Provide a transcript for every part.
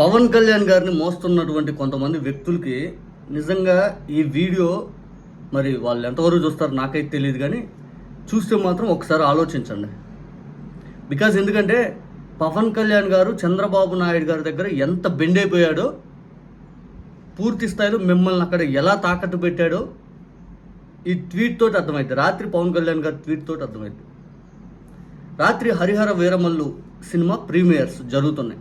పవన్ కళ్యాణ్ గారిని మోస్తున్నటువంటి కొంతమంది వ్యక్తులకి నిజంగా ఈ వీడియో మరి వాళ్ళు ఎంతవరకు చూస్తారో నాకైతే తెలియదు కానీ చూస్తే మాత్రం ఒకసారి ఆలోచించండి. బికాజ్ ఎందుకంటే పవన్ కళ్యాణ్ గారు చంద్రబాబు నాయుడు గారి దగ్గర ఎంత బెండ్ అయిపోయాడో పూర్తి స్థాయిలో మిమ్మల్ని అక్కడ ఎలా తాకట్టు పెట్టాడో ఈ ట్వీట్ తోటి అర్థమైంది రాత్రి పవన్ కళ్యాణ్ గారి ట్వీట్ తోటి అర్థమైంది రాత్రి హరిహర వీరమల్లు సినిమా ప్రీమియర్స్ జరుగుతున్నాయి.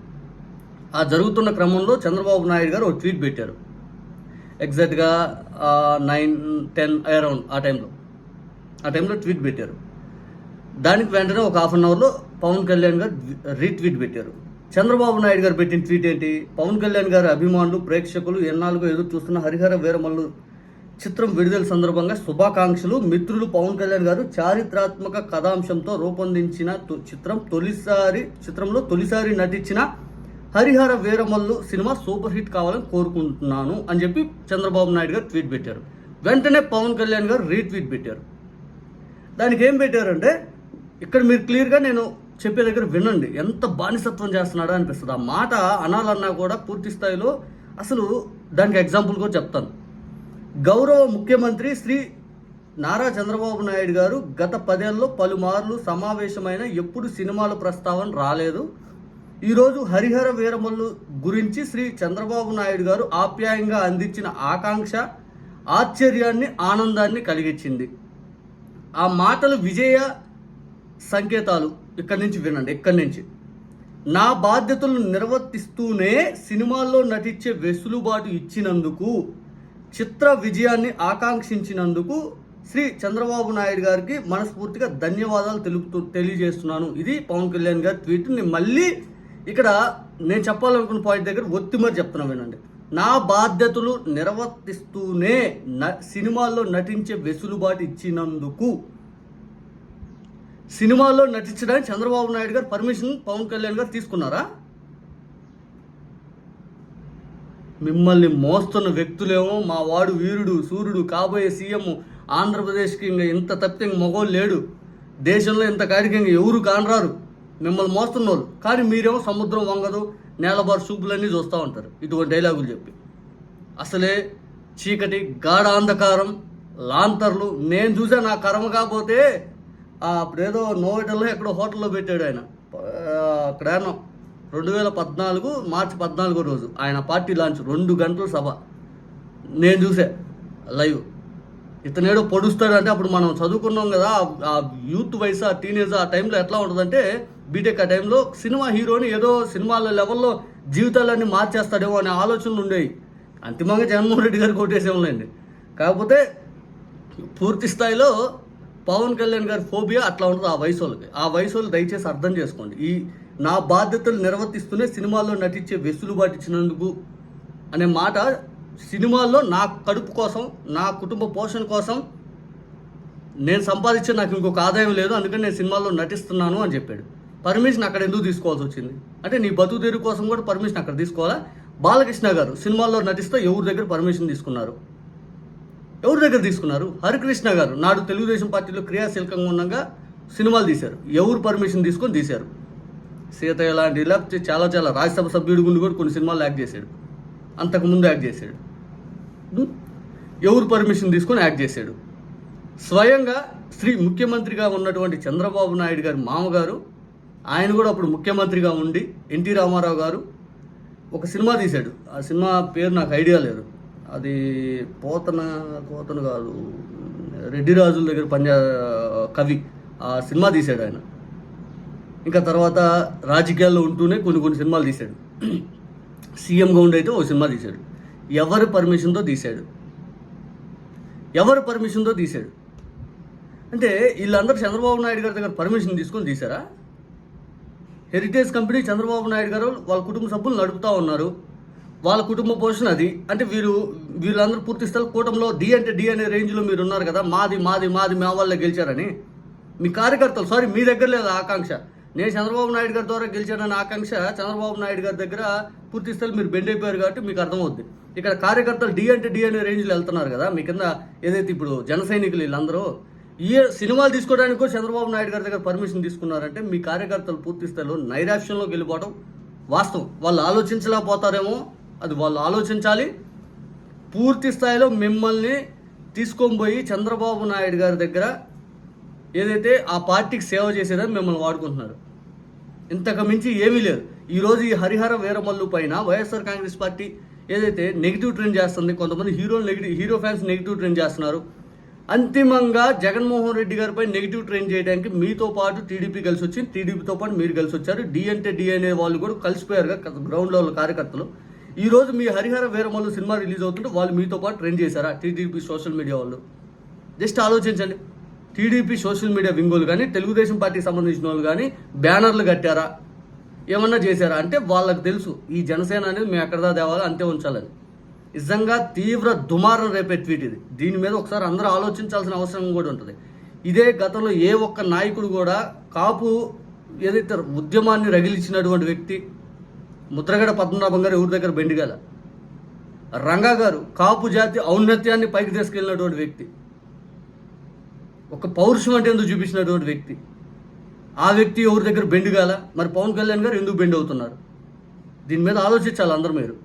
ఆ జరుగుతున్న క్రమంలో చంద్రబాబు నాయుడు గారు ఒక ట్వీట్ పెట్టారు. ఎగ్జాక్ట్గా నైన్ టెన్ అరౌండ్ ఆ టైంలో ఆ టైంలో ట్వీట్ పెట్టారు. దానికి వెంటనే ఒక హాఫ్ అన్ అవర్లో పవన్ కళ్యాణ్ గారు రీట్వీట్ పెట్టారు. చంద్రబాబు నాయుడు గారు పెట్టిన ట్వీట్ ఏంటి? పవన్ కళ్యాణ్ గారి అభిమానులు ప్రేక్షకులు ఎన్నాళ్ళుగా ఎదురు చూస్తున్న హరిహర వీరమల్లు చిత్రం విడుదల సందర్భంగా శుభాకాంక్షలు. మిత్రులు పవన్ కళ్యాణ్ గారు చారిత్రాత్మక కథాంశంతో రూపొందించిన తొ- చిత్రం తొలిసారి చిత్రంలో తొలిసారి నటించిన Harihara Veeramallu cinema super hit కావాలని కోరుకుంటున్నాను అని చెప్పి చంద్రబాబు నాయుడు గారు ట్వీట్ పెట్టారు. వెంటనే పవన్ కళ్యాణ్ గారు రీట్వీట్ పెట్టారు. దానికి ఏం పెట్టారంటే ఇక్కడ మీరు క్లియర్గా నేను చెప్పే దగ్గర వినండి. ఎంత బానిసత్వం చేస్తున్నాడా అనిపిస్తుంది. ఆ మాట అనాలన్నా కూడా పూర్తి స్థాయిలో అసలు దానికి ఎగ్జాంపుల్ కూడా చెప్తాను. గౌరవ ముఖ్యమంత్రి శ్రీ నారా చంద్రబాబు నాయుడు గారు గత పదేళ్ళలో పలుమార్లు సమావేశమైన ఎప్పుడు సినిమాల ప్రస్తావన రాలేదు. ఈరోజు హరిహర వీరమల్లు గురించి శ్రీ చంద్రబాబు నాయుడు గారు ఆప్యాయంగా అందించిన ఆకాంక్ష ఆశ్చర్యాన్ని ఆనందాన్ని కలిగించింది. ఆ మాటలు విజయ సంకేతాలు. ఇక్కడి నుంచి వినండి ఇక్కడి నుంచి. నా బాధ్యతలను నిర్వర్తిస్తూనే సినిమాల్లో నటించే వెసులుబాటు ఇచ్చినందుకు చిత్ర విజయాన్ని ఆకాంక్షించినందుకు శ్రీ చంద్రబాబు నాయుడు గారికి మనస్ఫూర్తిగా ధన్యవాదాలు తెలుపుతూ తెలియజేస్తున్నాను. ఇది పవన్ కళ్యాణ్ గారి ట్వీట్. మళ్ళీ ఇక్కడ నేను చెప్పాలనుకున్న పాయింట్ దగ్గర ఒత్తి మరి చెప్తున్నా వినండి. నా బాధ్యతలు నిర్వర్తిస్తూనే న సినిమాల్లో నటించే వెసులుబాటు ఇచ్చినందుకు సినిమాల్లో నటించడానికి చంద్రబాబు నాయుడు గారు పర్మిషన్ పవన్ కళ్యాణ్ గారు తీసుకున్నారా? మిమ్మల్ని మోస్తున్న వ్యక్తులేమో మా వాడు వీరుడు సూర్యుడు కాబోయే సీఎం ఆంధ్రప్రదేశ్కి ఇంకా ఇంత తప్పితే ఇంక మగోళ్ళు లేడు. దేశంలో ఇంత కాడికి ఎవరు కానరారు. మిమ్మల్ని మోస్తున్న వాళ్ళు కానీ మీరేమో సముద్రం వంగదు నేలబారు చూపులన్నీ చూస్తూ ఉంటారు. ఇటువంటి డైలాగులు చెప్పి. అసలే చీకటి గాఢ అంధకారం లాంతర్లు. నేను చూసా నా కర్మ కాకపోతే అప్పుడేదో నోవెటల్లో ఎక్కడో హోటల్లో పెట్టాడు ఆయన. అక్కడ అక్కడేనో రెండు వేల పద్నాలుగు మార్చి పద్నాలుగో రోజు ఆయన పార్టీ లాంచ్ రెండు గంటల సభ. నేను చూసా లైవ్. ఇతనేడో పొడుస్తాడంటే అప్పుడు మనం చదువుకున్నాం కదా ఆ- యూత్ వయసు ఆ టీనేజ్ ఆ టైంలో ఎట్లా ఉంటుందంటే బీటెక్ ఆ టైంలో సినిమా హీరోని ఏదో సినిమాల లెవెల్లో జీవితాలన్నీ మార్చేస్తాడేమో అనే ఆలోచనలు ఉండేవి. అంతిమంగా జగన్మోహన్ రెడ్డి గారు కొట్టేసేములేండి కాకపోతే పూర్తి స్థాయిలో పవన్ కళ్యాణ్ గారి ఫోబియా అట్లా ఉంటుంది ఆ వయసు వాళ్ళకి ఆ వయసు వాళ్ళు దయచేసి అర్థం చేసుకోండి. ఈ నా బాధ్యతలు నిర్వర్తిస్తూనే సినిమాల్లో నటించే వెసులుబాటు ఇచ్చినందుకు అనే మాట సినిమాల్లో నా కడుపు కోసం నా కుటుంబ పోషణ కోసం నేను సంపాదించే నాకు ఇంకొక ఆదాయం లేదు అందుకని నేను సినిమాల్లో నటిస్తున్నాను అని చెప్పాడు. పర్మిషన్ అక్కడ ఎందుకు తీసుకోవాల్సి వచ్చింది? అంటే నీ బతుకు కోసం కూడా పర్మిషన్ అక్కడ తీసుకోవాలా? బాలకృష్ణ గారు సినిమాల్లో నటిస్తే ఎవరి దగ్గర పర్మిషన్ తీసుకున్నారు? ఎవరి దగ్గర తీసుకున్నారు? హరికృష్ణ గారు. నాడు తెలుగుదేశం పార్టీలో క్రియాశీలకంగా ఉండగా సినిమాలు తీశారు. ఎవరు పర్మిషన్ తీసుకొని తీశారు? సీతయ్య లాంటి లేకపోతే చాలా చాలా రాజ్యసభ సభ్యుడి గుండి కూడా కొన్ని సినిమాలు యాక్ట్ చేశాడు. అంతకుముందు యాక్ట్ చేశాడు. ఎవరు పర్మిషన్ తీసుకొని యాక్ట్ చేశాడు? స్వయంగా శ్రీ ముఖ్యమంత్రిగా ఉన్నటువంటి చంద్రబాబు నాయుడు గారి మామగారు ఆయన కూడా అప్పుడు ముఖ్యమంత్రిగా ఉండి ఎన్టీ రామారావు గారు ఒక సినిమా తీశాడు. ఆ సినిమా పేరు నాకు ఐడియా లేదు. అది పోతన పోతన కాదు రెడ్డి రాజుల దగ్గర పంజా కవి ఆ సినిమా తీశాడు ఆయన. ఇంకా తర్వాత రాజకీయాల్లో ఉంటూనే కొన్ని కొన్ని సినిమాలు తీశాడు. సీఎంగా గౌండ్ అయితే ఓ సినిమా తీశాడు. ఎవరి పర్మిషన్తో తీశాడు? ఎవరి పర్మిషన్తో తీశాడు? అంటే వీళ్ళందరూ చంద్రబాబు నాయుడు గారి దగ్గర పర్మిషన్ తీసుకొని తీశారా? హెరిటేజ్ కంపెనీ చంద్రబాబు నాయుడు గారు వాళ్ళ కుటుంబ సభ్యులు నడుపుతూ ఉన్నారు. వాళ్ళ కుటుంబ పోషణ అది. అంటే వీరు వీళ్ళందరూ పూర్తి స్థాయి కూటంలో డి అంటే డి అనే రేంజ్లో మీరు ఉన్నారు కదా మాది మాది మాది మా వాళ్ళే గెలిచారని. మీ కార్యకర్తలు సారీ మీ దగ్గర లేదు ఆకాంక్ష. నేను చంద్రబాబు నాయుడు గారి ద్వారా గెలిచానన్న ఆకాంక్ష చంద్రబాబు నాయుడు గారి దగ్గర పూర్తి స్థాయిలో మీరు బెండ్ అయిపోయారు కాబట్టి మీకు అర్థమవుద్ది. ఇక్కడ కార్యకర్తలు డి అంటే డి అనే రేంజ్లో వెళ్తున్నారు కదా మీ కింద ఏదైతే ఇప్పుడు జన సైనికులు వీళ్ళందరూ ఈ సినిమాలు తీసుకోవడానికి కూడా చంద్రబాబు నాయుడు గారి దగ్గర పర్మిషన్ తీసుకున్నారంటే మీ కార్యకర్తలు పూర్తి స్థాయిలో నైరాశ్యంలోకి వెళ్ళిపోవడం వాస్తవం. వాళ్ళు ఆలోచించలేకపోతారేమో అది వాళ్ళు ఆలోచించాలి. పూర్తి స్థాయిలో మిమ్మల్ని తీసుకొని పోయి చంద్రబాబు నాయుడు గారి దగ్గర ఏదైతే ఆ పార్టీకి సేవ చేసేదని మిమ్మల్ని వాడుకుంటున్నారు. ఇంతకు మించి ఏమీ లేదు. ఈరోజు ఈ హరిహర వీరమల్లు పైన వైఎస్ఆర్ కాంగ్రెస్ పార్టీ ఏదైతే నెగిటివ్ ట్రెండ్ చేస్తుంది కొంతమంది హీరోలు negative hero fans negative trend చేస్తున్నారు. అంతిమంగా జగన్మోహన్ రెడ్డి గారిపై నెగిటివ్ ట్రెండ్ చేయడానికి మీతో పాటు టీడీపీ కలిసి వచ్చి టీడీపీతో పాటు మీరు కలిసి వచ్చారు. డి అంటే డి అనే వాళ్ళు కూడా కలిసిపోయారుగా గ్రౌండ్ లెవెల్ కార్యకర్తలు. ఈరోజు మీ హరిహర వీరమల్లు సినిమా రిలీజ్ అవుతుంటే వాళ్ళు మీతో పాటు ట్రెండ్ చేశారా టీడీపీ సోషల్ మీడియా వాళ్ళు? జస్ట్ ఆలోచించండి. టీడీపీ సోషల్ మీడియా వింగులు కానీ తెలుగుదేశం పార్టీకి సంబంధించిన వాళ్ళు కానీ బ్యానర్లు కట్టారా? ఏమన్నా చేశారా? అంటే వాళ్ళకి తెలుసు ఈ జనసేన అనేది మేము ఎక్కడదా తేవాలో అంతే ఉంచాలని. నిజంగా తీవ్ర దుమారం రేపే ట్వీట్ ఇది. దీని మీద ఒకసారి అందరూ ఆలోచించాల్సిన అవసరం కూడా ఉంటుంది. ఇదే గతంలో ఏ ఒక్క నాయకుడు కూడా కాపు ఏదైతే ఉద్యమాన్ని రగిలించినటువంటి వ్యక్తి ముద్రగడ పద్మనాభం గారు ఎవరి దగ్గర బెండిగాల రంగా గారు కాపు జాతి ఔన్నత్యాన్ని పైకి తీసుకెళ్ళినటువంటి వ్యక్తి. ఒక పౌరుషం అంటే ఎందుకు చూపించినటువంటి వ్యక్తి? ఆ వ్యక్తి ఎవరి దగ్గర బెండ్ కాల మరి పవన్ కళ్యాణ్ గారు ఎందుకు బెండ్ అవుతున్నారు? దీని మీద ఆలోచించాలి అందరు మీరు?